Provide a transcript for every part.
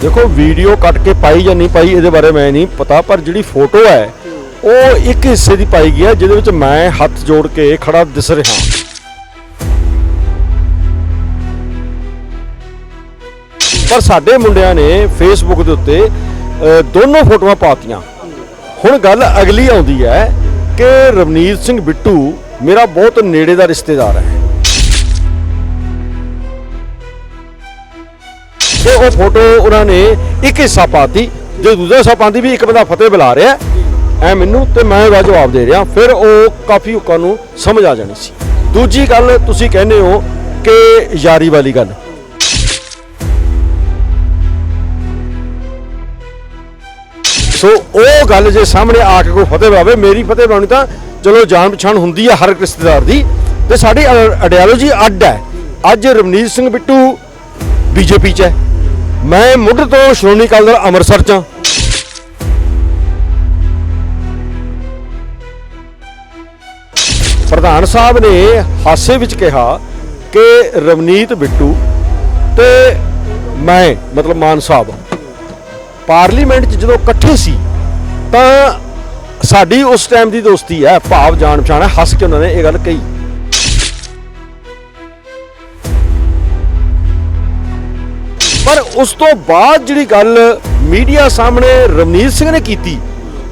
ਦੇਖੋ ਵੀਡੀਓ ਕੱਟ ਕੇ ਪਾਈ ਜਾਂ ਨਹੀਂ ਪਾਈ, ਇਹਦੇ ਬਾਰੇ ਮੈਂ ਨਹੀਂ ਪਤਾ, ਪਰ ਜਿਹੜੀ ਫੋਟੋ ਹੈ, ਉਹ ਇੱਕ ਹਿੱਸੇ ਦੀ ਪਾਈ ਗਈ ਹੈ, ਜਿਹਦੇ ਵਿੱਚ ਮੈਂ ਹੱਥ ਜੋੜ ਕੇ ਖੜਾ ਦਿਸ ਰਿਹਾ ਪਰ ਸਾਡੇ ਮੁੰਡਿਆਂ ਨੇ ਫੇਸਬੁੱਕ ਦੇ ਉੱਤੇ ਦੋਨੋਂ ਫੋਟੋਆਂ ਪਾਤੀਆਂ। ਹੁਣ ਗੱਲ ਅਗਲੀ ਆਉਂਦੀ ਹੈ ਕਿ ਰਵਨੀਤ ਸਿੰਘ ਬਿੱਟੂ ਮੇਰਾ ਬਹੁਤ ਨੇੜੇ ਦਾ ਰਿਸ਼ਤੇਦਾਰ ਹੈ। ਤੇ ਉਹ ਫੋਟੋ ਉਹਨਾਂ ਨੇ ਇੱਕ ਹਿੱਸਾ ਪਾਤੀ ਜੇ ਦੂਜਾ ਹਿੱਸਾ ਪਾਉਂਦੀ ਵੀ ਇੱਕ ਬੰਦਾ ਫਤਿਹ ਬੁਲਾ ਰਿਹਾ ਐ ਮੈਨੂੰ ਤੇ ਮੈਂ ਉਹਦਾ ਜਵਾਬ ਦੇ ਰਿਹਾ, ਫਿਰ ਉਹ ਕਾਫੀ ਲੋਕਾਂ ਨੂੰ ਸਮਝ ਆ ਜਾਣੀ ਸੀ। ਦੂਜੀ ਗੱਲ ਤੁਸੀਂ ਕਹਿੰਦੇ ਹੋ ਕਿ ਯਾਰੀ ਵਾਲੀ ਗੱਲ। ਸੋ ਉਹ ਗੱਲ ਜੇ ਸਾਹਮਣੇ ਆ ਕੇ ਕੋਈ ਫਤਿਹ ਬੁਲਾਵੇ, ਮੇਰੀ ਫਤਿਹ ਬਣਾਉਣੀ ਤਾਂ ਚਲੋ ਜਾਣ ਪਛਾਣ ਹੁੰਦੀ ਹੈ ਹਰ ਰਿਸ਼ਤੇਦਾਰ ਦੀ। ਤੇ ਸਾਡੀ ਆਈਡੀਓਲੋਜੀ ਅੱਡ ਹੈ। ਅੱਜ ਰਵਨੀਤ ਸਿੰਘ ਬਿੱਟੂ ਬੀਜੇਪੀ 'ਚ ਹੈ। ਮੈਂ ਮੁੱਢ ਤੋਂ ਸ਼੍ਰੋਮਣੀ ਅਕਾਲੀ ਦਲ ਅੰਮ੍ਰਿਤਸਰ 'ਚ ਹਾਂ। ਪ੍ਰਧਾਨ ਸਾਹਿਬ ਨੇ ਹਾਸੇ ਵਿੱਚ ਕਿਹਾ ਕਿ ਰਵਨੀਤ ਬਿੱਟੂ ਤੇ ਮੈਂ, ਮਤਲਬ ਮਾਨ ਸਾਹਿਬ, ਪਾਰਲੀਮੈਂਟ 'ਚ ਜਦੋਂ ਇਕੱਠੇ ਸੀ, ਤਾਂ ਸਾਡੀ ਉਸ ਟਾਈਮ ਦੀ ਦੋਸਤੀ ਹੈ, ਭਾਵ ਜਾਣ ਪਛਾਣ ਹੈ, ਹੱਸ ਕੇ ਉਹਨਾਂ ਨੇ ਇਹ ਗੱਲ ਕਹੀ। ਪਰ ਉਸ ਤੋਂ ਬਾਅਦ ਜਿਹੜੀ ਗੱਲ ਮੀਡੀਆ ਸਾਹਮਣੇ ਰਵਨੀਤ ਸਿੰਘ ਨੇ ਕੀਤੀ,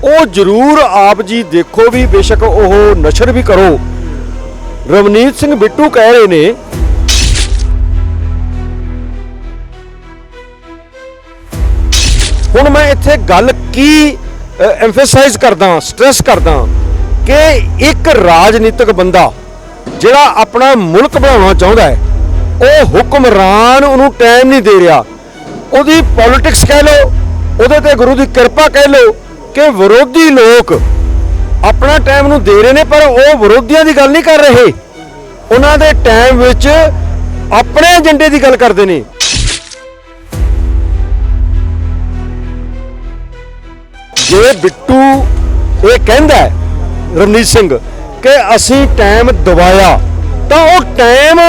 ਉਹ ਜ਼ਰੂਰ ਆਪ ਜੀ ਦੇਖੋ ਵੀ ਬੇਸ਼ੱਕ ਉਹ ਨਸ਼ਰ ਵੀ ਕਰੋ। ਰਵਨੀਤ ਸਿੰਘ ਬਿੱਟੂ ਕਹਿ ਰਹੇ ਨੇ, ਹੁਣ ਮੈਂ ਇੱਥੇ ਗੱਲ ਕੀ ਐਮਫੈਸਾਈਜ਼ ਕਰਦਾ ਸਟ੍ਰੈਸ ਕਰਦਾ ਕਿ ਇੱਕ ਰਾਜਨੀਤਿਕ ਬੰਦਾ ਜਿਹੜਾ ਆਪਣਾ ਮੁਲਕ ਬਣਾਉਣਾ ਚਾਹੁੰਦਾ ਹੈ ਉਹ ਹੁਕਮਰਾਨ ਉਹਨੂੰ ਟਾਈਮ ਨਹੀਂ ਦੇ ਰਿਹਾ। ਉਹਦੀ ਪੋਲਿਟਿਕਸ ਕਹਿ ਲਓ ਉਹਦੇ ਤੇ ਗੁਰੂ ਦੀ ਕਿਰਪਾ ਕਹਿ ਲਓ ਕਿ ਵਿਰੋਧੀ ਲੋਕ ਆਪਣਾ ਟਾਈਮ ਨੂੰ ਦੇ ਰਹੇ ਨੇ ਪਰ ਉਹ ਵਿਰੋਧੀਆਂ ਦੀ ਗੱਲ ਨਹੀਂ ਕਰ ਰਹੇ। ਉਹਨਾਂ ਦੇ ਟਾਈਮ ਵਿੱਚ ਆਪਣੇ ਏਜੰਡੇ ਦੀ ਗੱਲ ਕਰਦੇ ਨੇ। ਜੇ ਬਿੱਟੂ ਇਹ ਕਹਿੰਦਾ ਹੈ, ਰਵਨੀਤ ਸਿੰਘ ਕਿ ਅਸੀਂ ਟਾਈਮ ਦਵਾਇਆ ਤਾਂ ਉਹ ਟਾਈਮ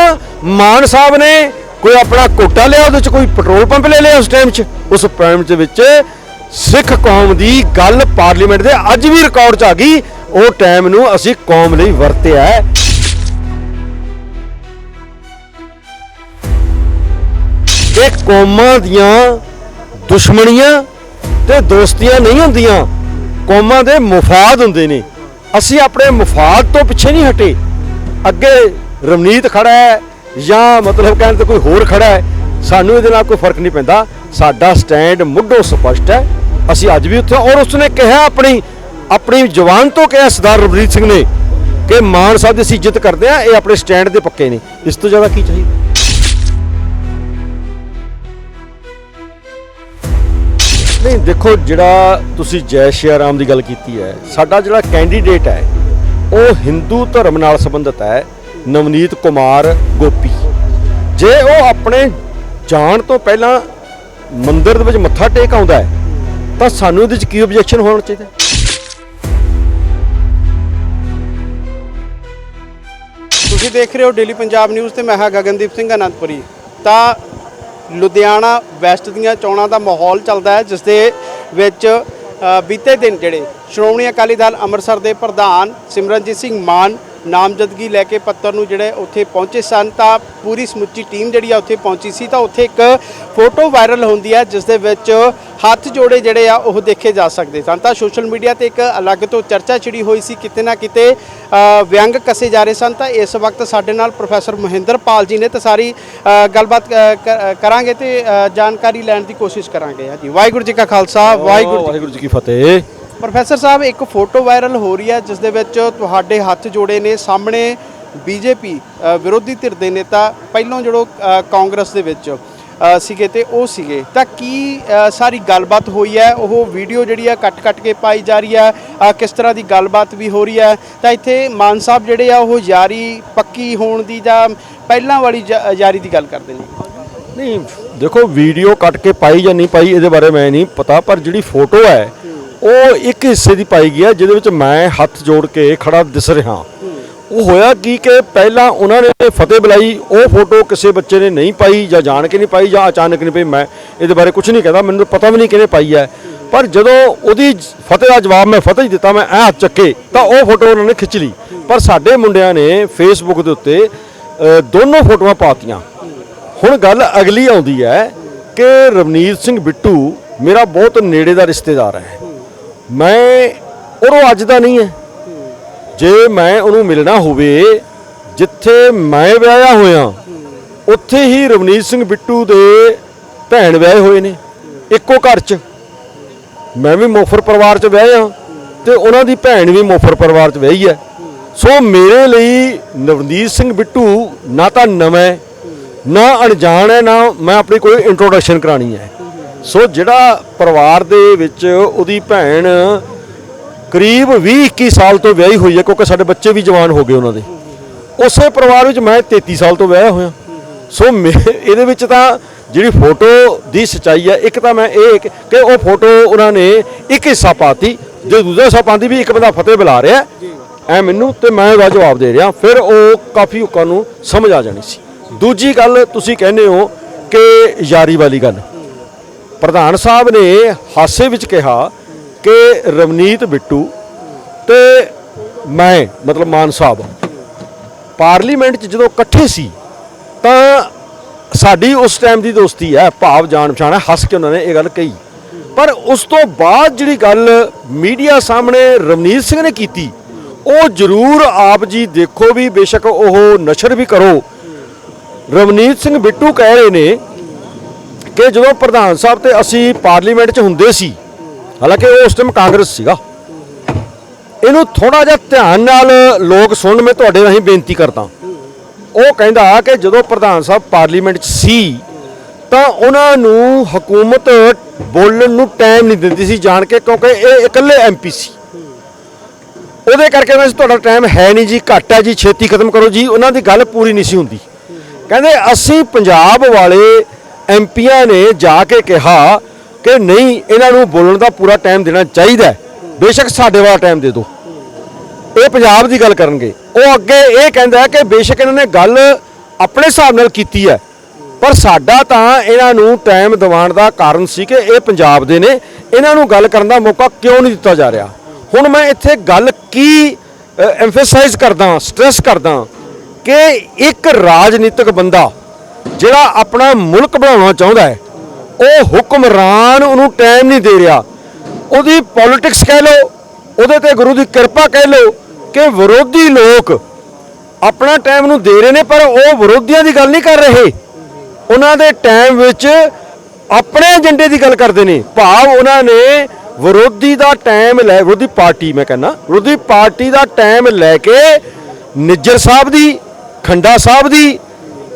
ਮਾਨ ਸਾਹਿਬ ਨੇ ਕੋਈ ਆਪਣਾ ਕੋਟਾ ਲਿਆ, ਉਹਦੇ ਚ ਕੋਈ ਪੈਟਰੋਲ ਪੰਪ ਲੈ ਲਿਆ ਉਸ ਟਾਈਮ 'ਚ? ਉਸ ਟਾਈਮ 'ਚ ਵਿੱਚ ਸਿੱਖ ਕੌਮ ਦੀ ਗੱਲ ਪਾਰਲੀਮੈਂਟ ਦੇ ਅੱਜ ਵੀ ਰਿਕਾਰਡ 'ਚ ਆ ਗਈ। ਉਹ ਟਾਈਮ ਨੂੰ ਅਸੀਂ ਕੌਮ ਲਈ ਵਰਤਿਆ ਹੈ। ਇਹ ਕੌਮਾਂ ਦੀਆਂ ਦੁਸ਼ਮਣੀਆਂ ਤੇ ਦੋਸਤੀਆਂ ਨਹੀਂ ਹੁੰਦੀਆਂ। ਕੌਮਾਂ ਦੇ ਮਫਾਦ ਹੁੰਦੇ ਨੇ। ਅਸੀਂ ਆਪਣੇ ਮਫਾਦ ਤੋਂ ਪਿੱਛੇ ਨਹੀਂ ਹਟੇ। ਅੱਗੇ ਰਵਨੀਤ ਖੜਾ ਹੈ ਜਾਂ ਮਤਲਬ ਕਹਿਣ ਤੇ ਕੋਈ ਹੋਰ ਖੜਾ ਹੈ, ਸਾਨੂੰ ਇਹਦੇ ਨਾਲ ਕੋਈ ਫ਼ਰਕ ਨਹੀਂ ਪੈਂਦਾ। ਸਾਡਾ ਸਟੈਂਡ ਮੁੱਢੋਂ ਸਪਸ਼ਟ ਹੈ। ਅਸੀਂ ਅੱਜ ਵੀ ਉੱਥੇ ਔਰ ਉਸਨੇ ਕਿਹਾ ਆਪਣੀ ਆਪਣੀ ਜਵਾਨ ਤੋਂ ਕਿਹਾ ਸਰਦਾਰ ਰਵਨੀਤ ਸਿੰਘ ਨੇ ਕਿ ਮਾਨ ਸਾਹਿਬ ਦੀ ਅਸੀਂ ਇੱਜ਼ਤ ਕਰਦੇ ਆ ਇਹ ਆਪਣੇ ਸਟੈਂਡ ਦੇ ਪੱਕੇ ਨੇ। ਇਸ ਤੋਂ ਜ਼ਿਆਦਾ ਕੀ ਚਾਹੀਦਾ? ਨਹੀਂ, ਦੇਖੋ ਜਿਹੜਾ ਤੁਸੀਂ ਜੈ ਸ਼੍ਰੀ ਦੀ ਗੱਲ ਕੀਤੀ ਹੈ, ਸਾਡਾ ਜਿਹੜਾ ਕੈਂਡੀਡੇਟ ਹੈ, ਉਹ ਹਿੰਦੂ ਧਰਮ ਨਾਲ ਸੰਬੰਧਿਤ ਹੈ। ਨਵਨੀਤ ਕੁਮਾਰ ਗੋਪੀ। ਜੇ ਉਹ ਆਪਣੇ ਜਾਣ ਤੋਂ ਪਹਿਲਾਂ ਮੰਦਿਰ ਦੇ ਵਿੱਚ ਮੱਥਾ ਟੇਕ ਆਉਂਦਾ ਹੈ, ਤਾਂ ਸਾਨੂੰ ਇਹਦੇ ਵਿੱਚ ਕੀ ਆਬਜੈਕਸ਼ਨ ਹੋਣਾ ਚਾਹੀਦਾ ਤੁਸੀਂ ਦੇਖ ਰਹੇ ਹੋ ਡੇਲੀ ਪੰਜਾਬ ਨਿਊਜ਼ ਤੇ ਮੈਂ ਹਾਂ ਗਗਨਦੀਪ ਸਿੰਘ ਅਨੰਦਪੁਰੀ। ਤਾਂ ਲੁਧਿਆਣਾ ਵੈਸਟ ਦੀਆਂ ਚੋਣਾਂ ਦਾ ਮਾਹੌਲ ਚੱਲਦਾ ਹੈ ਜਿਸ ਦੇ ਵਿੱਚ ਬੀਤੇ ਦਿਨ ਜਿਹੜੇ ਸ਼੍ਰੋਮਣੀ ਅਕਾਲੀ ਦਲ ਅੰਮ੍ਰਿਤਸਰ ਦੇ ਪ੍ਰਧਾਨ ਸਿਮਰਨਜੀਤ ਸਿੰਘ ਮਾਨ ਨਾਮਜ਼ਦਗੀ ਲੈ ਕੇ ਪੱਤਰ ਨੂੰ ਜਿਹੜੇ ਉੱਥੇ ਪਹੁੰਚੇ ਸਨ ਤਾਂ ਪੂਰੀ ਸਮੁੱਚੀ ਟੀਮ ਜਿਹੜੀ ਆ ਉੱਥੇ ਪਹੁੰਚੀ ਸੀ ਤਾਂ ਉੱਥੇ ਇੱਕ ਫੋਟੋ ਵਾਇਰਲ ਹੁੰਦੀ ਹੈ ਜਿਸ ਦੇ ਵਿੱਚ ਹੱਥ ਜੋੜੇ ਜਿਹੜੇ ਆ ਉਹ ਦੇਖੇ ਜਾ ਸਕਦੇ ਸਨ। ਤਾਂ ਸੋਸ਼ਲ ਮੀਡੀਆ ਤੇ ਇੱਕ ਅਲੱਗ ਤੋਂ ਚਰਚਾ ਛਿੜੀ ਹੋਈ ਸੀ ਕਿਤੇ ਨਾ ਕਿਤੇ ਵਿਅੰਗ ਕਸੇ ਜਾ ਰਹੇ ਸਨ। ਤਾਂ ਇਸ ਵਕਤ ਸਾਡੇ ਨਾਲ ਪ੍ਰੋਫੈਸਰ ਮਹਿੰਦਰ ਪਾਲ ਜੀ ਨੇ ਤਾਂ ਸਾਰੀ ਗੱਲਬਾਤ ਕਰਾਂਗੇ ਤੇ ਜਾਣਕਾਰੀ ਲੈਣ ਦੀ ਕੋਸ਼ਿਸ਼ ਕਰਾਂਗੇ। ਹਾਂਜੀ ਵਾਹਿਗੁਰੂ ਜੀ ਕਾ ਖਾਲਸਾ ਵਾਹਿਗੁਰੂ ਜੀ ਕੀ ਫਤਿਹ। ਪ੍ਰੋਫੈਸਰ ਸਾਹਿਬ, ਇੱਕ ਫੋਟੋ ਵਾਇਰਲ ਹੋ ਰਹੀ ਹੈ, ਜਿਸ ਦੇ ਵਿੱਚ ਤੁਹਾਡੇ ਹੱਥ ਜੋੜੇ ਨੇ, ਸਾਹਮਣੇ ਬੀਜੇਪੀ ਵਿਰੋਧੀ ਧਿਰ ਦੇ ਨੇਤਾ, ਪਹਿਲੋਂ ਜਿਹੜੋ ਕਾਂਗਰਸ ਦੇ ਵਿੱਚ ਸੀਗੇ ਤੇ ਉਹ ਸੀਗੇ। ਤਾਂ ਕੀ ਸਾਰੀ ਗੱਲਬਾਤ ਹੋਈ ਹੈ? ਉਹ ਵੀਡੀਓ ਜਿਹੜੀ ਹੈ ਕੱਟ ਕੱਟ ਕੇ ਪਾਈ ਜਾ ਰਹੀ ਹੈ। ਕਿਸ ਤਰ੍ਹਾਂ ਦੀ ਗੱਲਬਾਤ ਵੀ ਹੋ ਰਹੀ ਹੈ? ਤਾਂ ਇੱਥੇ ਮਾਨ ਸਾਹਿਬ ਜਿਹੜੇ ਆ, ਉਹ ਯਾਰੀ ਪੱਕੀ ਹੋਣ ਦੀ ਜਾਂ ਪਹਿਲਾਂ ਵਾਲੀ ਜ- ਯਾਰੀ ਦੀ ਗੱਲ ਕਰਦੇ ਨੇ? ਨਹੀਂ, ਦੇਖੋ, ਵੀਡੀਓ ਕੱਟ ਕੇ ਪਾਈ ਜਾਂ ਨਹੀਂ ਪਾਈ, ਇਹਦੇ ਬਾਰੇ ਮੈਂ ਨਹੀਂ ਪਤਾ, ਪਰ ਜਿਹੜੀ ਫੋਟੋ ਹੈ ਉਹ ਇੱਕ ਹਿੱਸੇ ਦੀ ਪਾਈ ਗਈ ਹੈ ਜਿਹਦੇ ਵਿੱਚ ਮੈਂ ਹੱਥ ਜੋੜ ਕੇ ਖੜਾ ਦਿਸ ਰਿਹਾ। ਉਹ ਹੋਇਆ ਕੀ ਕਿ ਪਹਿਲਾਂ ਉਹਨਾਂ ਨੇ ਫਤਿਹ ਬੁਲਾਈ, ਉਹ ਫੋਟੋ ਕਿਸੇ ਬੱਚੇ ਨੇ ਨਹੀਂ ਪਾਈ ਜਾਂ ਜਾਣ ਕੇ ਨਹੀਂ ਪਾਈ ਜਾਂ ਅਚਾਨਕ ਨਹੀਂ ਪਈ, ਮੈਂ ਇਹਦੇ ਬਾਰੇ ਕੁਝ ਨਹੀਂ ਕਹਿੰਦਾ, ਮੈਨੂੰ ਪਤਾ ਵੀ ਨਹੀਂ ਕਿਹਨੇ ਪਾਈ ਹੈ। ਪਰ ਜਦੋਂ ਉਹਦੀ ਫਤਿਹ ਦਾ ਜਵਾਬ ਮੈਂ ਫਤਿਹ ਹੀ ਦਿੱਤਾ, ਮੈਂ ਐ ਹੱਥ ਚੱਕੇ, ਤਾਂ ਉਹ ਫੋਟੋ ਉਹਨਾਂ ਨੇ ਖਿੱਚ ਲਈ। ਪਰ ਸਾਡੇ ਮੁੰਡਿਆਂ ਨੇ ਫੇਸਬੁੱਕ ਦੇ ਉੱਤੇ ਦੋਨੋਂ ਫੋਟੋਆਂ ਪਾਤੀਆਂ। ਹੁਣ ਗੱਲ ਅਗਲੀ ਆਉਂਦੀ ਹੈ ਕਿ ਰਵਨੀਤ ਸਿੰਘ ਬਿੱਟੂ ਮੇਰਾ ਬਹੁਤ ਨੇੜੇ ਦਾ ਰਿਸ਼ਤੇਦਾਰ ਹੈ। ਮੈਂ ਔਰ ਉਹ ਅੱਜ ਦਾ ਨਹੀਂ ਹੈ। ਜੇ ਮੈਂ ਉਹਨੂੰ ਮਿਲਣਾ ਹੋਵੇ, ਜਿੱਥੇ ਮੈਂ ਵਿਆਹਿਆ ਹੋਇਆ, ਉੱਥੇ ਹੀ ਰਵਨੀਤ ਸਿੰਘ ਬਿੱਟੂ ਦੇ ਭੈਣ ਵਿਆਹੇ ਹੋਏ ਨੇ, ਇੱਕੋ ਘਰ 'ਚ। ਮੈਂ ਵੀ ਮੋਫਰ ਪਰਿਵਾਰ 'ਚ ਵਿਆਹਿਆ ਤੇ ਉਹਨਾਂ ਦੀ ਭੈਣ ਵੀ ਮੋਫਰ ਪਰਿਵਾਰ 'ਚ ਵਿਆਹੀ ਹੈ। ਸੋ ਮੇਰੇ ਲਈ ਨਵਨੀਤ ਸਿੰਘ ਬਿੱਟੂ ਨਾ ਤਾਂ ਨਵਾਂ ਨਾ ਅਣਜਾਣ ਹੈ, ਨਾ ਮੈਂ ਆਪਣੀ ਕੋਈ ਇੰਟਰੋਡਕਸ਼ਨ ਕਰਾਣੀ ਹੈ। ਸੋ ਜਿਹੜਾ ਪਰਿਵਾਰ ਦੇ ਵਿੱਚ ਉਹਦੀ ਭੈਣ ਕਰੀਬ 20-21 ਸਾਲ ਤੋਂ ਵਿਆਹੀ ਹੋਈ ਹੈ, ਕਿਉਂਕਿ ਸਾਡੇ ਬੱਚੇ ਵੀ ਜਵਾਨ ਹੋ ਗਏ ਉਹਨਾਂ ਦੇ। ਉਸੇ ਪਰਿਵਾਰ ਵਿੱਚ ਮੈਂ 33 ਸਾਲ ਤੋਂ ਵਿਆਹਿਆ ਹੋਇਆ। ਸੋ ਮੇ- ਇਹਦੇ ਵਿੱਚ ਤਾਂ ਜਿਹੜੀ ਫੋਟੋ ਦੀ ਸਚਾਈ ਹੈ, ਇੱਕ ਤਾਂ ਮੈਂ ਇਹ ਕਿ ਕਿ ਉਹ ਫੋਟੋ ਉਹਨਾਂ ਨੇ ਇੱਕ ਹਿੱਸਾ ਪਾਤੀ ਜੇ ਦੂਜਾ ਹਿੱਸਾ ਪਾਉਂਦੀ ਵੀ ਇੱਕ ਬੰਦਾ ਫਤਿਹ ਬੁਲਾ ਰਿਹਾ, ਐ ਮੈਨੂੰ ਤੇ ਮੈਂ ਉਹਦਾ ਜਵਾਬ ਦੇ ਰਿਹਾ। ਫਿਰ ਉਹ ਕਾਫੀ ਲੋਕਾਂ ਨੂੰ ਸਮਝ ਆ ਜਾਣੀ ਸੀ। ਦੂਜੀ ਗੱਲ ਤੁਸੀਂ ਕਹਿੰਦੇ ਹੋ ਕਿ ਯਾਰੀ ਵਾਲੀ ਗੱਲ। ਪ੍ਰਧਾਨ ਸਾਹਿਬ ਨੇ ਹਾਸੇ ਵਿੱਚ ਕਿਹਾ ਕਿ ਰਵਨੀਤ ਬਿੱਟੂ ਤੇ ਮੈਂ, ਮਤਲਬ ਮਾਨ ਸਾਹਿਬ, ਪਾਰਲੀਮੈਂਟ 'ਚ ਜਦੋਂ ਇਕੱਠੇ ਸੀ, ਤਾਂ ਸਾਡੀ ਉਸ ਟਾਈਮ ਦੀ ਦੋਸਤੀ ਹੈ, ਭਾਵ ਜਾਣ ਪਛਾਣ ਹੈ, ਹੱਸ ਕੇ ਉਹਨਾਂ ਨੇ ਇਹ ਗੱਲ ਕਹੀ। ਪਰ ਉਸ ਤੋਂ ਬਾਅਦ ਜਿਹੜੀ ਗੱਲ ਮੀਡੀਆ ਸਾਹਮਣੇ ਰਵਨੀਤ ਸਿੰਘ ਨੇ ਕੀਤੀ, ਉਹ ਜ਼ਰੂਰ ਆਪ ਜੀ ਦੇਖੋ ਵੀ ਬੇਸ਼ੱਕ ਉਹ ਨਸ਼ਰ ਵੀ ਕਰੋ। ਰਵਨੀਤ ਸਿੰਘ ਬਿੱਟੂ ਕਹਿ ਰਹੇ ਨੇ ਕਿ ਜਦੋਂ ਪ੍ਰਧਾਨ ਸਾਹਿਬ ਤੇ ਅਸੀਂ ਪਾਰਲੀਮੈਂਟ 'ਚ ਹੁੰਦੇ ਸੀ, ਹਾਲਾਂਕਿ ਉਹ ਉਸ ਟਾਈਮ ਕਾਂਗਰਸ ਸੀਗਾ, ਇਹਨੂੰ ਥੋੜਾ ਜਿਹਾ ਧਿਆਨ ਨਾਲ ਲੋਕ ਸੁਣਨ, ਮੈਂ ਤੁਹਾਡੇ ਰਾਹੀਂ ਬੇਨਤੀ ਕਰਦਾ। ਉਹ ਕਹਿੰਦਾ ਕਿ ਜਦੋਂ ਪ੍ਰਧਾਨ ਸਾਹਿਬ ਪਾਰਲੀਮੈਂਟ 'ਚ ਸੀ, ਤਾਂ ਉਹਨਾਂ ਨੂੰ ਹਕੂਮਤ ਬੋਲਣ ਨੂੰ ਟਾਈਮ ਨਹੀਂ ਦਿੰਦੀ ਸੀ ਜਾਣ ਕੇ, ਕਿਉਂਕਿ ਇਹ ਇਕੱਲੇ ਐਮਪੀ ਸੀ। ਉਹਦੇ ਕਰਕੇ ਕਹਿੰਦੇ ਤੁਹਾਡਾ ਟਾਈਮ ਹੈ ਨਹੀਂ ਜੀ, ਘੱਟ ਹੈ ਜੀ, ਛੇਤੀ ਖਤਮ ਕਰੋ ਜੀ, ਉਹਨਾਂ ਦੀ ਗੱਲ ਪੂਰੀ ਨਹੀਂ ਸੀ ਹੁੰਦੀ। ਕਹਿੰਦੇ ਅਸੀਂ ਪੰਜਾਬ ਵਾਲੇ ਐਮਪੀਆਂ ਨੇ ਜਾ ਕੇ ਕਿਹਾ ਕਿ ਨਹੀਂ, ਇਹਨਾਂ ਨੂੰ ਬੋਲਣ ਦਾ ਪੂਰਾ ਟਾਈਮ ਦੇਣਾ ਚਾਹੀਦਾ ਬੇਸ਼ੱਕ ਸਾਡੇ ਵਾਲਾ ਟਾਈਮ ਦੇ ਦਿਓ। ਇਹ ਪੰਜਾਬ ਦੀ ਗੱਲ ਕਰਨਗੇ। ਉਹ ਅੱਗੇ ਇਹ ਕਹਿੰਦਾ ਕਿ ਬੇਸ਼ੱਕ ਇਹਨਾਂ ਨੇ ਗੱਲ ਆਪਣੇ ਹਿਸਾਬ ਨਾਲ ਕੀਤੀ ਹੈ। ਪਰ ਸਾਡਾ ਤਾਂ ਇਹਨਾਂ ਨੂੰ ਟਾਈਮ ਦਿਵਾਉਣ ਦਾ ਕਾਰਨ ਸੀ ਕਿ ਇਹ ਪੰਜਾਬ ਦੇ ਨੇ। ਇਹਨਾਂ ਨੂੰ ਗੱਲ ਕਰਨ ਦਾ ਮੌਕਾ ਕਿਉਂ ਨਹੀਂ ਦਿੱਤਾ ਜਾ ਰਿਹਾ? ਹੁਣ ਮੈਂ ਇੱਥੇ ਗੱਲ ਕੀ ਐਮਫੈਸਾਈਜ਼ ਕਰਦਾ ਸਟ੍ਰੈਸ ਕਰਦਾ ਕਿ ਇੱਕ ਰਾਜਨੀਤਿਕ ਬੰਦਾ ਜਿਹੜਾ ਆਪਣਾ ਮੁਲਕ ਬਣਾਉਣਾ ਚਾਹੁੰਦਾ ਹੈ, ਉਹ ਹੁਕਮਰਾਨ ਉਹਨੂੰ ਟਾਈਮ ਨਹੀਂ ਦੇ ਰਿਹਾ। ਉਹਦੀ ਪੋਲਿਟਿਕਸ ਕਹਿ ਲਓ, ਉਹਦੇ ਤੇ ਗੁਰੂ ਦੀ ਕਿਰਪਾ ਕਹਿ ਲਓ ਕਿ ਵਿਰੋਧੀ ਲੋਕ ਆਪਣਾ ਟਾਈਮ ਨੂੰ ਦੇ ਰਹੇ ਨੇ, ਪਰ ਉਹ ਵਿਰੋਧੀਆਂ ਦੀ ਗੱਲ ਨਹੀਂ ਕਰ ਰਹੇ। ਉਹਨਾਂ ਦੇ ਟਾਈਮ ਵਿੱਚ ਆਪਣੇ ਏਜੰਡੇ ਦੀ ਗੱਲ ਕਰਦੇ ਨੇ। ਭਾਵ ਉਹਨਾਂ ਨੇ ਵਿਰੋਧੀ ਦਾ ਟਾਈਮ ਲੈ, ਵਿਰੋਧੀ ਪਾਰਟੀ ਮੈਂ ਕਹਿੰਦਾ, ਵਿਰੋਧੀ ਪਾਰਟੀ ਦਾ ਟਾਈਮ ਲੈ ਕੇ ਨਿੱਜਰ ਸਾਹਿਬ ਦੀ, ਖੰਡਾ ਸਾਹਿਬ ਦੀ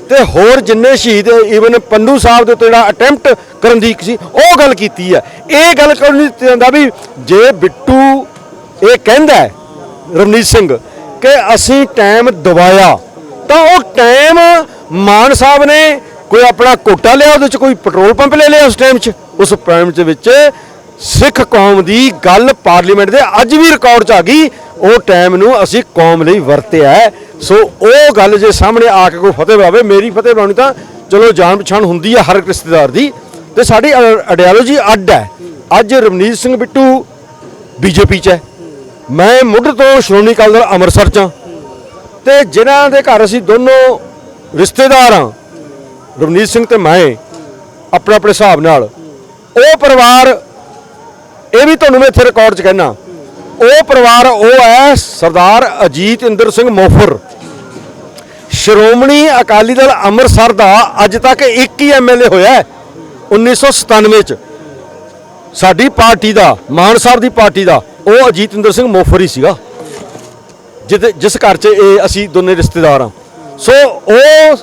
ਤੇ ਹੋਰ ਜਿੰਨੇ ਸ਼ਹੀਦ ਈਵਨ ਪੰਨੂ ਸਾਹਿਬ ਦੇ ਉੱਤੇ ਜਿਹੜਾ ਅਟੈਂਪਟ ਕਰਨ ਦੀ ਸੀ, ਉਹ ਗੱਲ ਕੀਤੀ ਹੈ। ਇਹ ਗੱਲ ਕਰਨ ਨਹੀਂ ਦਿੱਤੀ ਜਾਂਦਾ ਵੀ ਜੇ ਬਿੱਟੂ ਇਹ ਕਹਿੰਦਾ ਰਵਨੀਤ ਸਿੰਘ, ਕਿ ਅਸੀਂ ਟਾਈਮ ਦਵਾਇਆ, ਤਾਂ ਉਹ ਟਾਈਮ ਮਾਨ ਸਾਹਿਬ ਨੇ ਕੋਈ ਆਪਣਾ ਕੋਟਾ ਲਿਆ, ਉਹਦੇ ਚ ਕੋਈ ਪੈਟਰੋਲ ਪੰਪ ਲੈ ਲਿਆ ਉਸ ਟਾਈਮ 'ਚ? ਉਸ ਟਾਈਮ 'ਚ ਵਿੱਚ ਸਿੱਖ ਕੌਮ ਦੀ ਗੱਲ ਪਾਰਲੀਮੈਂਟ ਦੇ ਅੱਜ ਵੀ ਰਿਕਾਰਡ 'ਚ ਆ ਗਈ, ਉਹ ਟਾਈਮ ਨੂੰ ਅਸੀਂ ਕੌਮ ਲਈ ਵਰਤਿਆ ਸੋ ਉਹ ਗੱਲ ਜੇ ਸਾਹਮਣੇ ਆ ਕੇ ਕੋਈ ਫਤਿਹ ਬੁਲਾਵੇ ਮੇਰੀ ਫਤਿਹ ਬਣਾਉਣੀ ਤਾਂ ਚਲੋ ਜਾਣ ਪਛਾਣ ਹੁੰਦੀ ਹੈ ਹਰ ਇੱਕ ਰਿਸ਼ਤੇਦਾਰ ਦੀ। ਤੇ ਸਾਡੀ ਆਈਡੀਓਲੋਜੀ ਅੱਡ ਹੈ। ਅੱਜ ਰਵਨੀਤ ਸਿੰਘ ਬਿੱਟੂ ਬੀਜੇਪੀ 'ਚ ਹੈ। ਮੈਂ ਮੁੱਢ ਤੋਂ ਸ਼੍ਰੋਮਣੀ ਅਕਾਲੀ ਦਲ ਅੰਮ੍ਰਿਤਸਰ 'ਚ ਹਾਂ। ਤੇ ਜਿਨ੍ਹਾਂ ਦੇ ਘਰ ਅਸੀਂ ਦੋਨੋਂ ਰਿਸ਼ਤੇਦਾਰ ਹਾਂ, ਰਵਨੀਤ ਸਿੰਘ ਤੇ ਮੈਂ, ਆਪਣੇ ਆਪਣੇ ਹਿਸਾਬ ਨਾਲ। ਉਹ ਪਰਿਵਾਰ, ਇਹ ਵੀ ਤੁਹਾਨੂੰ ਮੈਂ ਇੱਥੇ ਰਿਕਾਰਡ 'ਚ ਕਹਿਣਾ ਉਹ ਪਰਿਵਾਰ ਉਹ ਹੈ ਸਰਦਾਰ ਅਜੀਤ ਇੰਦਰ ਸਿੰਘ ਮੋਫਰ ਸ਼੍ਰੋਮਣੀ ਅਕਾਲੀ ਦਲ ਅੰਮ੍ਰਿਤਸਰ ਦਾ ਅੱਜ ਤੱਕ ਇੱਕ ਹੀ ਐਮਐਲਏ ਹੋਇਆ ਹੈ 1997 ਚ। ਸਾਡੀ ਪਾਰਟੀ ਦਾ, ਮਾਨ ਸਾਹਿਬ ਦੀ ਪਾਰਟੀ ਦਾ, ਉਹ ਅਜੀਤ ਇੰਦਰ ਸਿੰਘ ਮੋਫਰ ਹੀ ਸੀਗਾ। ਜਿਹਦੇ ਜਿਸ ਘਰ 'ਚ ਇਹ ਅਸੀਂ ਦੋਨੇ ਰਿਸ਼ਤੇਦਾਰ ਹਾਂ। ਸੋ ਉਹ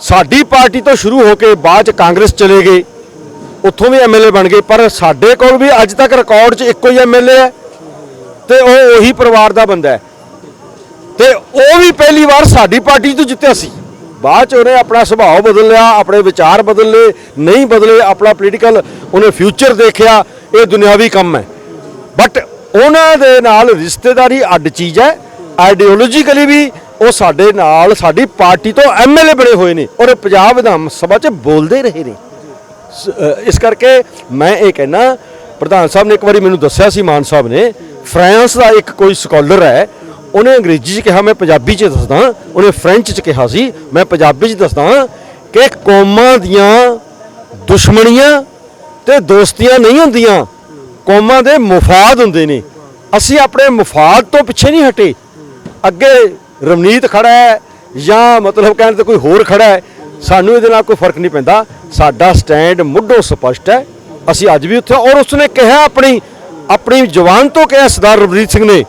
ਸਾਡੀ ਪਾਰਟੀ ਤੋਂ ਸ਼ੁਰੂ ਹੋ ਕੇ ਬਾਅਦ 'ਚ ਕਾਂਗਰਸ ਚਲੇ ਗਏ। ਉੱਥੋਂ ਵੀ ਐਮਐਲਏ ਬਣ ਗਏ, ਪਰ ਸਾਡੇ ਕੋਲ ਵੀ ਅੱਜ ਤੱਕ ਰਿਕਾਰਡ 'ਚ ਇੱਕੋ ਹੀ ਐਮਐਲਏ ਹੈ। ਤੇ ਉਹ ਉਹੀ ਪਰਿਵਾਰ ਦਾ ਬੰਦਾ ਹੈ। ਤੇ ਉਹ ਵੀ ਪਹਿਲੀ ਵਾਰ ਸਾਡੀ ਪਾਰਟੀ ਤੋਂ ਜਿੱਤਿਆ ਸੀ। ਬਾਅਦ ਚ ਉਹਨੇ ਆਪਣਾ ਸੁਭਾਅ ਬਦਲ ਲਿਆ, ਆਪਣੇ ਵਿਚਾਰ ਬਦਲ ਲਏ, ਨਹੀਂ ਬਦਲੇ, ਆਪਣਾ ਪੋਲੀਟੀਕਲ ਉਹਨੇ ਫਿਊਚਰ ਦੇਖਿਆ, ਇਹ ਦੁਨਿਆਵੀ ਕੰਮ ਹੈ। ਬਟ ਉਹਨਾਂ ਦੇ ਨਾਲ ਰਿਸ਼ਤੇਦਾਰੀ ਅੱਡ ਚੀਜ਼ ਹੈ ਆਈਡੀਓਲੋਜੀਕਲੀ ਵੀ ਉਹ ਸਾਡੇ ਨਾਲ ਸਾਡੀ ਪਾਰਟੀ ਤੋਂ ਐਮਐਲਏ ਬਣੇ ਹੋਏ ਨੇ ਔਰ ਪੰਜਾਬ ਵਿਧਾਨ ਸਭਾ 'ਚ ਬੋਲਦੇ ਰਹੇ ਨੇ। ਇਸ ਕਰਕੇ ਮੈਂ ਇਹ ਕਹਿਣਾ ਪ੍ਰਧਾਨ ਸਾਹਿਬ ਨੇ ਇੱਕ ਵਾਰੀ ਮੈਨੂੰ ਦੱਸਿਆ ਸੀ, ਮਾਨ ਸਾਹਿਬ ਨੇ, ਫਰਾਂਸ ਦਾ ਇੱਕ ਕੋਈ ਸਕਾਲਰ ਹੈ ਉਹਨੇ ਅੰਗਰੇਜ਼ੀ 'ਚ ਕਿਹਾ, ਮੈਂ ਪੰਜਾਬੀ 'ਚ ਦੱਸਦਾ, ਉਹਨੇ ਫ੍ਰੈਂਚ 'ਚ ਕਿਹਾ ਸੀ, ਮੈਂ ਪੰਜਾਬੀ 'ਚ ਦੱਸਦਾ ਕਿ ਕੌਮਾਂ ਦੀਆਂ ਦੁਸ਼ਮਣੀਆਂ ਤੇ ਦੋਸਤੀਆਂ ਨਹੀਂ ਹੁੰਦੀਆਂ, ਕੌਮਾਂ ਦੇ ਮਫਾਦ ਹੁੰਦੇ ਨੇ। ਅਸੀਂ ਆਪਣੇ ਮਫਾਦ ਤੋਂ ਪਿੱਛੇ ਨਹੀਂ ਹਟੇ। ਅੱਗੇ ਰਵਨੀਤ ਖੜਾ ਹੈ, ਜਾਂ ਮਤਲਬ ਕਹਿਣ ਤੇ ਕੋਈ ਹੋਰ ਖੜਾ ਹੈ, ਸਾਨੂੰ ਇਹਦੇ ਨਾਲ ਕੋਈ ਫ਼ਰਕ ਨਹੀਂ ਪੈਂਦਾ। ਸਾਡਾ ਸਟੈਂਡ ਮੁੱਢੋਂ ਸਪਸ਼ਟ ਹੈ। ਅਸੀਂ ਅੱਜ ਵੀ ਉੱਥੇ ਔਰ ਉਸਨੇ ਕਿਹਾ ਆਪਣੀ ਆਪਣੀ ਜਵਾਨ ਤੋਂ ਕਿਹਾ ਸਰਦਾਰ ਰਵਨੀਤ ਸਿੰਘ ਨੇ।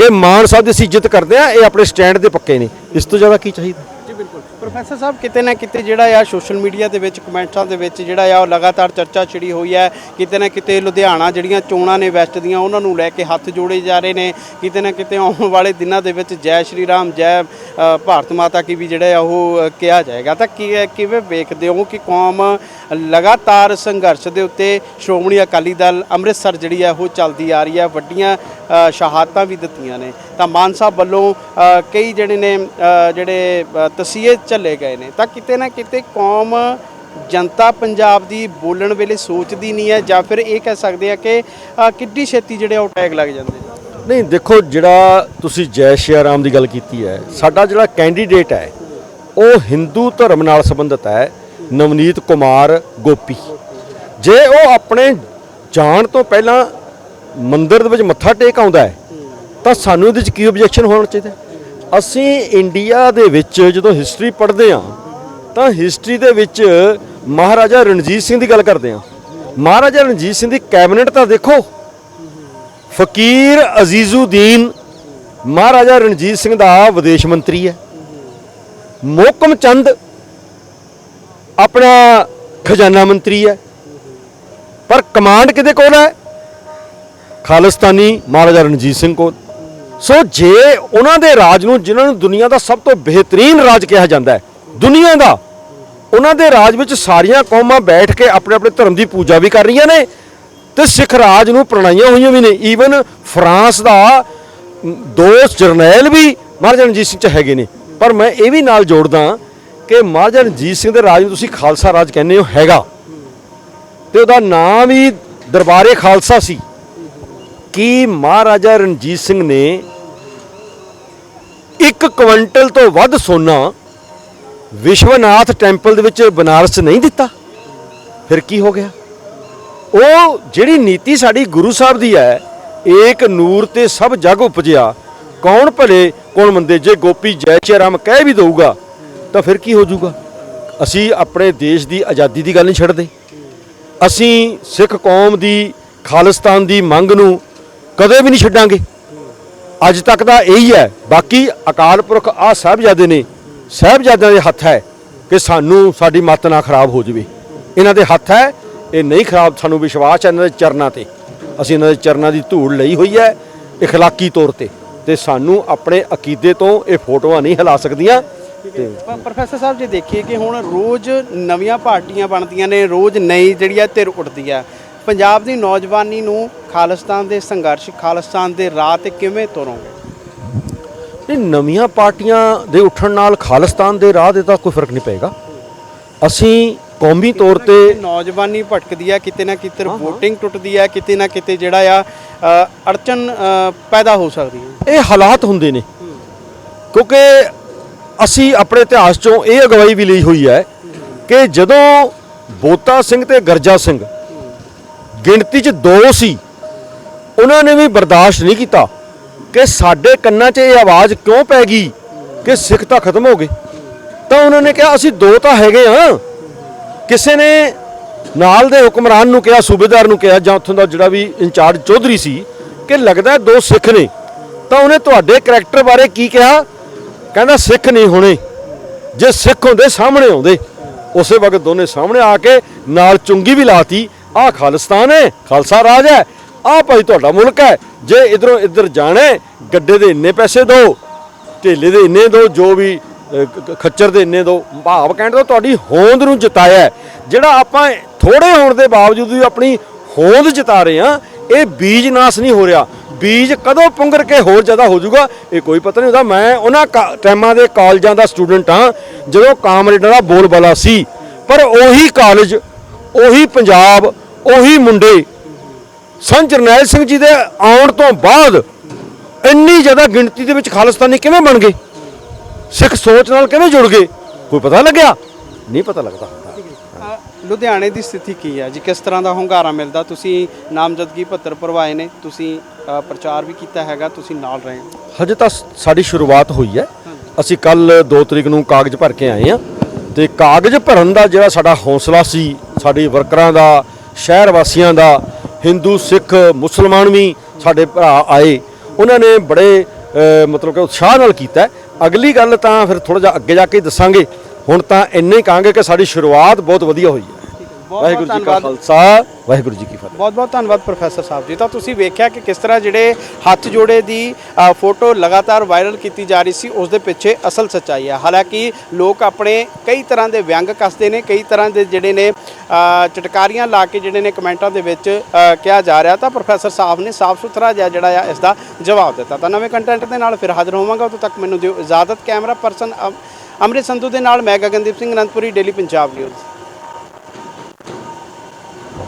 ਕਿ ਮਾਨ ਸਾਹਿਬ ਦੀ ਅਸੀਂ ਇੱਜ਼ਤ ਕਰਦੇ ਆ ਇਹ ਆਪਣੇ ਸਟੈਂਡ ਦੇ ਪੱਕੇ ਨੇ। ਇਸ ਤੋਂ ਜ਼ਿਆਦਾ ਕੀ ਚਾਹੀਦਾ? ਜੀ, ਬਿਲਕੁਲ। ਪ੍ਰੋਫੈਸਰ ਸਾਹਿਬ, ਕਿਤੇ ਨਾ ਕਿਤੇ ਜਿਹੜਾ ਆ ਸੋਸ਼ਲ ਮੀਡੀਆ ਦੇ ਵਿੱਚ, ਕਮੈਂਟਾਂ ਦੇ ਵਿੱਚ ਜਿਹੜਾ ਆ ਉਹ ਲਗਾਤਾਰ ਚਰਚਾ ਛਿੜੀ ਹੋਈ ਹੈ। ਕਿਤੇ ਨਾ ਕਿਤੇ ਲੁਧਿਆਣਾ ਜਿਹੜੀਆਂ ਚੋਣਾਂ ਨੇ ਵੈਸਟ ਦੀਆਂ, ਉਹਨਾਂ ਨੂੰ ਲੈ ਕੇ ਹੱਥ ਜੋੜੇ ਜਾ ਰਹੇ ਨੇ। ਕਿਤੇ ਨਾ ਕਿਤੇ ਆਉਣ ਵਾਲੇ ਦਿਨਾਂ ਦੇ ਵਿੱਚ ਜੈ ਸ਼੍ਰੀ ਰਾਮ, ਜੈ ਭਾਰਤ ਮਾਤਾ ਕੀ ਵੀ ਜਿਹੜਾ ਆ ਉਹ ਕਿਹਾ ਜਾਏਗਾ। ਤਾਂ ਕੀ ਕਿਵੇਂ ਵੇਖਦੇ ਹੋ ਕਿ ਕੌਮ ਲਗਾਤਾਰ ਸੰਘਰਸ਼ ਦੇ ਉੱਤੇ ਸ਼੍ਰੋਮਣੀ ਅਕਾਲੀ ਦਲ ਅੰਮ੍ਰਿਤਸਰ ਜਿਹੜੀ ਆ ਉਹ ਚੱਲਦੀ ਆ ਰਹੀ ਹੈ ਵੱਡੀਆਂ ਸ਼ਹਾਦਤਾਂ ਵੀ ਦਿੱਤੀਆਂ ਨੇ। ਤਾਂ ਮਾਨ ਸਾਹਿਬ ਵੱਲੋਂ ਕਈ ਜਿਹੜੇ ਨੇ ਜਿਹੜੇ ਤਸੀਹੇ ਚੱਲੇ ਗਏ ਨੇ। ਤਾਂ ਕਿਤੇ ਨਾ ਕਿਤੇ ਕੌਮ ਜਨਤਾ ਪੰਜਾਬ ਦੀ ਬੋਲਣ ਵੇਲੇ ਸੋਚਦੀ ਨਹੀਂ ਹੈ ਜਾਂ ਫਿਰ ਇਹ ਕਹਿ ਸਕਦੇ ਆ ਕਿ ਅ, ਕਿੱਡੀ ਛੇਤੀ ਜਿਹੜੇ ਉਹ ਟੈਗ ਲੱਗ ਜਾਂਦੇ ਨੇ। ਨਹੀਂ ਦੇਖੋ ਜਿਹੜਾ ਤੁਸੀਂ ਜੈ ਸ਼੍ਰੀ ਰਾਮ ਦੀ ਗੱਲ ਕੀਤੀ ਹੈ ਸਾਡਾ ਜਿਹੜਾ ਕੈਂਡੀਡੇਟ ਹੈ ਉਹ ਹਿੰਦੂ ਧਰਮ ਨਾਲ ਸੰਬੰਧਿਤ ਹੈ ਨਵਨੀਤ ਕੁਮਾਰ ਗੋਪੀ। ਜੇ ਉਹ ਆਪਣੇ ਜਾਣ ਤੋਂ ਪਹਿਲਾਂ ਮੰਦਿਰ ਦੇ ਵਿੱਚ ਮੱਥਾ ਟੇਕ ਆਉਂਦਾ ਹੈ ਤਾਂ ਸਾਨੂੰ ਇਹਦੇ ਵਿੱਚ ਕੀ ਓਬਜੈਕਸ਼ਨ ਹੋਣਾ ਚਾਹੀਦਾ ਅਸੀਂ ਇੰਡੀਆ ਦੇ ਵਿੱਚ ਜਦੋਂ ਹਿਸਟਰੀ ਪੜ੍ਹਦੇ ਹਾਂ, ਤਾਂ ਹਿਸਟਰੀ ਦੇ ਵਿੱਚ ਮਹਾਰਾਜਾ ਰਣਜੀਤ ਸਿੰਘ ਦੀ ਗੱਲ ਕਰਦੇ ਹਾਂ। ਮਹਾਰਾਜਾ ਰਣਜੀਤ ਸਿੰਘ ਦੀ ਕੈਬਨਿਟ ਤਾਂ ਦੇਖੋ, ਫਕੀਰ ਅਜ਼ੀਜ਼ੁਦੀਨ ਮਹਾਰਾਜਾ ਰਣਜੀਤ ਸਿੰਘ ਦਾ ਵਿਦੇਸ਼ ਮੰਤਰੀ ਹੈ। ਮੋਕਮ ਚੰਦ ਆਪਣਾ ਖਜ਼ਾਨਾ ਮੰਤਰੀ ਹੈ। ਪਰ ਕਮਾਂਡ ਕਿਹਦੇ ਕੋਲ ਹੈ? ਖਾਲਿਸਤਾਨੀ ਮਹਾਰਾਜਾ ਰਣਜੀਤ ਸਿੰਘ ਕੋਲ। ਸੋ ਜੇ ਉਹਨਾਂ ਦੇ ਰਾਜ ਨੂੰ ਜਿਨ੍ਹਾਂ ਨੂੰ ਦੁਨੀਆ ਦਾ ਸਭ ਤੋਂ ਬਿਹਤਰੀਨ ਰਾਜ ਕਿਹਾ ਜਾਂਦਾ ਹੈ ਦੁਨੀਆ ਦਾ ਉਹਨਾਂ ਦੇ ਰਾਜ ਵਿੱਚ ਸਾਰੀਆਂ ਕੌਮਾਂ ਬੈਠ ਕੇ ਆਪਣੇ ਆਪਣੇ ਧਰਮ ਦੀ ਪੂਜਾ ਵੀ ਕਰ ਰਹੀਆਂ ਨੇ ਤੇ ਸਿੱਖ ਰਾਜ ਨੂੰ ਪ੍ਰਣਾਈਆਂ ਹੋਈਆਂ ਵੀ ਨੇ। ਈਵਨ ਫਰਾਂਸ ਦਾ ਮ, ਦੋ ਜਰਨੈਲ ਵੀ ਮਹਾਰਾਜਾ ਰਣਜੀਤ ਸਿੰਘ ਚ ਹੈਗੇ ਨੇ। ਪਰ ਮੈਂ ਇਹ ਵੀ ਨਾਲ ਜੋੜਦਾ ਕਿ ਮਹਾਰਾਜਾ ਰਣਜੀਤ ਸਿੰਘ ਦੇ ਰਾਜ ਨੂੰ ਤੁਸੀਂ ਖਾਲਸਾ ਰਾਜ ਕਹਿੰਦੇ ਹੋ ਹੈਗਾ। ਤੇ ਉਹਦਾ ਨਾਮ ਹੀ ਦਰਬਾਰੇ ਖਾਲਸਾ ਸੀ। ਕੀ ਮਹਾਰਾਜਾ ਰਣਜੀਤ ਸਿੰਘ ਨੇ ਇੱਕ ਕੁਇੰਟਲ ਤੋਂ ਵੱਧ ਸੋਨਾ ਵਿਸ਼ਵਨਾਥ ਟੈਂਪਲ ਦੇ ਵਿੱਚ ਬਨਾਰਸ 'ਚ ਨਹੀਂ ਦਿੱਤਾ? ਫਿਰ ਕੀ ਹੋ ਗਿਆ? ਉਹ ਜਿਹੜੀ ਨੀਤੀ ਸਾਡੀ ਗੁਰੂ ਸਾਹਿਬ ਦੀ ਹੈ, ਏਕ ਨੂਰ ਤੇ ਸਭ ਜਗ ਉਪਜਿਆ, ਕੌਣ ਭਲੇ, ਕੌਣ ਮੰਦੇ, ਜੇ ਗੋਪੀ ਜੈ ਸ਼੍ਰੀ ਰਾਮ ਕਹਿ ਵੀ ਦਊਗਾ, ਤਾਂ ਫਿਰ ਕੀ ਹੋ ਜਾਊਗਾ ਅਸੀਂ ਆਪਣੇ ਦੇਸ਼ ਦੀ ਆਜ਼ਾਦੀ ਦੀ ਗੱਲ ਨਹੀਂ ਛੱਡਦੇ। ਅਸੀਂ ਸਿੱਖ ਕੌਮ ਦੀ ਖਾਲਿਸਤਾਨ ਦੀ ਮੰਗ ਨੂੰ ਕਦੇ ਵੀ ਨਹੀਂ ਛੱਡਾਂਗੇ। ਅੱਜ ਤੱਕ ਦਾ ਇਹੀ ਹੈ। ਬਾਕੀ ਅਕਾਲ ਪੁਰਖ ਆ ਸਾਹਿਬਜ਼ਾਦੇ ਨੇ, ਸਾਹਿਬਜ਼ਾਦਿਆਂ ਦੇ ਹੱਥ ਹੈ ਕਿ ਸਾਨੂੰ ਸਾਡੀ ਮੱਤ ਨਾ ਖਰਾਬ ਹੋ ਜਾਵੇ। ਇਹਨਾਂ ਦੇ ਹੱਥ ਹੈ, ਇਹ ਨਹੀਂ ਖਰਾਬ ਸਾਨੂੰ ਵਿਸ਼ਵਾਸ ਹੈ ਇਹਨਾਂ ਦੇ ਚਰਨਾਂ ਤੇ। ਅਸੀਂ ਇਹਨਾਂ ਦੇ ਚਰਨਾਂ ਦੀ ਧੂੜ ਲਈ ਹੋਈ ਹੈ ਇਖਲਾਕੀ ਤੌਰ ਤੇ ਤੇ ਸਾਨੂੰ ਆਪਣੇ ਅਕੀਦੇ ਤੋਂ ਇਹ ਫੋਟੋਆਂ ਨਹੀਂ ਹਿਲਾ ਸਕਦੀਆਂ। ਪ੍ਰੋਫੈਸਰ ਸਾਹਿਬ ਜੇ ਦੇਖੀਏ ਕਿ ਹੁਣ ਰੋਜ਼ ਨਵੀਆਂ ਪਾਰਟੀਆਂ ਬਣਦੀਆਂ ਨੇ, ਰੋਜ਼ ਨਈ ਜਿਹੜੀ ਆ ਧਿਰ ਉੱਠਦੀ ਆ। ਪੰਜਾਬ ਦੀ ਨੌਜਵਾਨੀ ਨੂੰ ਖਾਲਿਸਤਾਨ ਦੇ ਸੰਘਰਸ਼ ਖਾਲਿਸਤਾਨ ਦੇ ਰਾਹ ਤੇ ਕਿਵੇਂ ਤੁਰੋਗੇ? ਇਹ ਨਵੀਆਂ ਪਾਰਟੀਆਂ ਦੇ ਉੱਠਣ ਨਾਲ ਖਾਲਿਸਤਾਨ ਦੇ ਰਾਹ ਦੇ ਤਾਂ ਕੋਈ ਫ਼ਰਕ ਨਹੀਂ ਪਏਗਾ। ਅਸੀਂ ਕੌਮੀ ਤੌਰ ਤੇ ਨੌਜਵਾਨੀ ਭਟਕਦੀ ਆ ਕਿਤੇ ਨਾ ਕਿਤੇ VOTING ਟੁੱਟਦੀ ਆ ਕਿਤੇ ਨਾ ਕਿਤੇ ਜਿਹੜਾ ਆ ਅੜਚਨ ਪੈਦਾ ਹੋ ਸਕਦੀ ਹੈ ਇਹ ਹਾਲਾਤ ਹੁੰਦੇ ਨੇ। ਕਿਉਂਕਿ ਅਸੀਂ ਆਪਣੇ ਇਤਿਹਾਸ ਚੋਂ ਇਹ ਅਗਵਾਈ ਵੀ ਲਈ ਹੋਈ ਹੈ ਕਿ ਜਦੋਂ ਬੋਤਾ ਸਿੰਘ ਤੇ ਗਰਜਾ ਸਿੰਘ ਗਿਣਤੀ 'ਚ ਦੋ ਸੀ। ਉਹਨਾਂ ਨੇ ਵੀ ਬਰਦਾਸ਼ਤ ਨਹੀਂ ਕੀਤਾ ਕਿ ਸਾਡੇ ਕੰਨਾਂ 'ਚ ਇਹ ਆਵਾਜ਼ ਕਿਉਂ ਪੈ ਗਈ ਕਿ ਸਿੱਖ ਤਾਂ ਖਤਮ ਹੋ ਗਏ। ਤਾਂ ਉਹਨਾਂ ਨੇ ਕਿਹਾ, ਅਸੀਂ ਦੋ ਤਾਂ ਹੈਗੇ ਆ ਕਿਸੇ ਨੇ ਨਾਲ ਦੇ ਹੁਕਮਰਾਨ ਨੂੰ ਕਿਹਾ, ਸੂਬੇਦਾਰ ਨੂੰ ਕਿਹਾ, ਜਾਂ ਉੱਥੋਂ ਦਾ ਜਿਹੜਾ ਵੀ ਇੰਚਾਰਜ ਚੌਧਰੀ ਸੀ ਕਿ ਲੱਗਦਾ ਦੋ ਸਿੱਖ ਨੇ। ਤਾਂ ਉਹਨੇ ਤੁਹਾਡੇ ਕਰੈਕਟਰ ਬਾਰੇ ਕੀ ਕਿਹਾ? ਕਹਿੰਦਾ, ਸਿੱਖ ਨਹੀਂ ਹੋਣੇ। ਜੇ ਸਿੱਖ ਹੁੰਦੇ, ਸਾਹਮਣੇ ਆਉਂਦੇ। ਉਸੇ ਵਕਤ ਦੋਨੇ ਸਾਹਮਣੇ ਆ ਕੇ ਨਾਲ ਚੁੰਗੀ ਵੀ ਲਾਤੀ ਆਹ ਖਾਲਿਸਤਾਨ ਹੈ, ਖਾਲਸਾ ਰਾਜ ਹੈ, ਆਹ ਭਾਈ ਤੁਹਾਡਾ ਮੁਲਕ ਹੈ, ਜੇ ਇਧਰੋਂ ਇੱਧਰ ਜਾਣਾ ਗੱਡੇ ਦੇ ਇੰਨੇ ਪੈਸੇ ਦਿਓ, ਢੇਲੇ ਦੇ ਇੰਨੇ ਦਿਓ, ਜੋ ਵੀ ਖੱਚਰ ਦੇ ਇੰਨੇ ਦਿਓ, ਭਾਵ ਕਹਿਣ ਦਾ ਤੁਹਾਡੀ ਹੋਂਦ ਨੂੰ ਜਿਤਾਇਆ ਜਿਹੜਾ ਆਪਾਂ ਥੋੜੇ ਹੋਣ ਦੇ ਬਾਵਜੂਦ ਵੀ ਆਪਣੀ ਹੋਂਦ ਜਿਤਾ ਰਹੇ ਆ ਇਹ ਬੀਜ ਨਾਸ ਨਹੀਂ ਹੋ ਰਿਹਾ। ਬੀਜ ਕਦੋਂ ਪੁੰਗਰ ਕੇ ਹੋਰ ਜ਼ਿਆਦਾ ਹੋ ਜਾਊਗਾ, ਇਹ ਕੋਈ ਪਤਾ ਨਹੀਂ ਹੁੰਦਾ। ਮੈਂ ਉਹਨਾਂ ਕਾ- ਟਾਈਮਾਂ ਦੇ ਕਾਲਜਾਂ ਦਾ ਸਟੂਡੈਂਟ ਹਾਂ, ਜਦੋਂ ਕਾਮਰੇਡਾਂ ਦਾ ਬੋਲਬਾਲਾ ਸੀ, ਪਰ ਉਹੀ ਕਾਲਜ, ਉਹੀ ਪੰਜਾਬ ਉਹੀ ਮੁੰਡੇ ਸੰਤ ਜਰਨੈਲ ਸਿੰਘ ਜੀ ਦੇ ਆਉਣ ਤੋਂ ਬਾਅਦ ਇੰਨੀ ਜ਼ਿਆਦਾ ਗਿਣਤੀ ਦੇ ਵਿੱਚ ਖਾਲਿਸਤਾਨੀ ਕਿਵੇਂ ਬਣ ਗਏ? ਸਿੱਖ ਸੋਚ ਨਾਲ ਕਿਵੇਂ ਜੁੜ ਗਏ? ਕੋਈ ਪਤਾ ਲੱਗਿਆ? ਨਹੀਂ ਪਤਾ ਲੱਗਦਾ ਲੁਧਿਆਣੇ ਦੀ ਸਥਿਤੀ ਕੀ ਹੈ? ਜੀ ਕਿਸ ਤਰ੍ਹਾਂ ਦਾ ਹੁੰਗਾਰਾ ਮਿਲਦਾ? ਤੁਸੀਂ ਨਾਮਜ਼ਦਗੀ ਪੱਤਰ ਭਰਵਾਏ ਨੇ ਤੁਸੀਂ ਪ੍ਰਚਾਰ ਵੀ ਕੀਤਾ ਹੈਗਾ ਤੁਸੀਂ ਨਾਲ ਰਹੇ ਹੋ। ਹਜੇ ਤਾਂ ਸਾਡੀ ਸ਼ੁਰੂਆਤ ਹੋਈ ਹੈ। ਅਸੀਂ ਕੱਲ 2 ਤਰੀਕ ਨੂੰ ਕਾਗਜ਼ ਭਰ ਕੇ ਆਏ ਆ ਤੇ ਕਾਗਜ਼ ਭਰਨ ਦਾ ਜਿਹੜਾ ਸਾਡਾ ਹੌਸਲਾ ਸੀ ਸਾਡੇ ਵਰਕਰਾਂ ਦਾ ਸ਼ਹਿਰ ਵਾਸੀਆਂ ਦਾ, ਹਿੰਦੂ, ਸਿੱਖ, ਮੁਸਲਮਾਨ ਵੀ ਸਾਡੇ ਭਰਾ ਆਏ। ਉਹਨਾਂ ਨੇ ਬੜੇ ਮਤਲਬ ਕਿ ਉਤਸ਼ਾਹ ਨਾਲ ਕੀਤਾ। ਅਗਲੀ ਗੱਲ ਤਾਂ ਫਿਰ ਥੋੜਾ ਜਿਹਾ ਅੱਗੇ ਜਾ ਕੇ ਦੱਸਾਂਗੇ। ਹੁਣ ਤਾਂ ਇੰਨੇ ਹੀ ਕਹਾਂਗੇ ਕਿ ਸਾਡੀ ਸ਼ੁਰੂਆਤ ਬਹੁਤ ਵਧੀਆ ਹੋਈ ਹੈ। ਵਾਹਿਗੁਰੂ ਜੀ ਕਾ ਖਾਲਸਾ ਵਾਹਿਗੁਰੂ ਜੀ ਕੀ ਫਤਿਹ। ਬਹੁਤ ਬਹੁਤ ਧੰਨਵਾਦ ਪ੍ਰੋਫੈਸਰ ਸਾਹਿਬ ਜੀ। ਤਾਂ ਤੁਸੀਂ ਵੇਖਿਆ ਕਿ ਕਿਸ ਤਰ੍ਹਾਂ ਜਿਹੜੇ ਹੱਥ ਜੋੜੇ ਦੀ ਫੋਟੋ ਲਗਾਤਾਰ ਵਾਇਰਲ ਕੀਤੀ ਜਾ ਰਹੀ ਸੀ ਉਸ ਦੇ ਪਿੱਛੇ ਅਸਲ ਸੱਚਾਈ ਹੈ ਹਾਲਾਂਕਿ ਲੋਕ ਆਪਣੇ ਕਈ ਤਰ੍ਹਾਂ ਦੇ ਵਿਅੰਗ ਕੱਸਦੇ ਨੇ ਕਈ ਤਰ੍ਹਾਂ ਦੇ ਜਿਹੜੇ ਨੇ ਚਟਕਾਰੀਆਂ ਲਾ ਕੇ ਜਿਹੜੇ ਨੇ ਕਮੈਂਟਾਂ ਦੇ ਵਿੱਚ ਕਿਹਾ ਜਾ ਰਿਹਾ। ਤਾਂ ਪ੍ਰੋਫੈਸਰ ਸਾਹਿਬ ਨੇ ਸਾਫ਼ ਸੁਥਰਾ ਜਿਹਾ ਜਿਹੜਾ ਆ ਇਸ ਦਾ ਜਵਾਬ ਦਿੱਤਾ। ਤਾਂ ਨਵੇਂ ਕੰਟੈਂਟ ਦੇ ਨਾਲ ਫਿਰ ਹਾਜ਼ਰ ਹੋਵਾਂਗਾ। ਉਦੋਂ ਤੱਕ ਮੈਨੂੰ ਦਿਓ ਇਜਾਜ਼ਤ। ਕੈਮਰਾ ਪਰਸਨ ਅੰਮ੍ਰਿਤ ਸੰਧੂ ਦੇ ਨਾਲ ਮੈਂ ਗਗਨਦੀਪ ਸਿੰਘ ਅਨੰਦਪੁਰੀ ਡੇਲੀ ਪੰਜਾਬ ਨਿਊਜ਼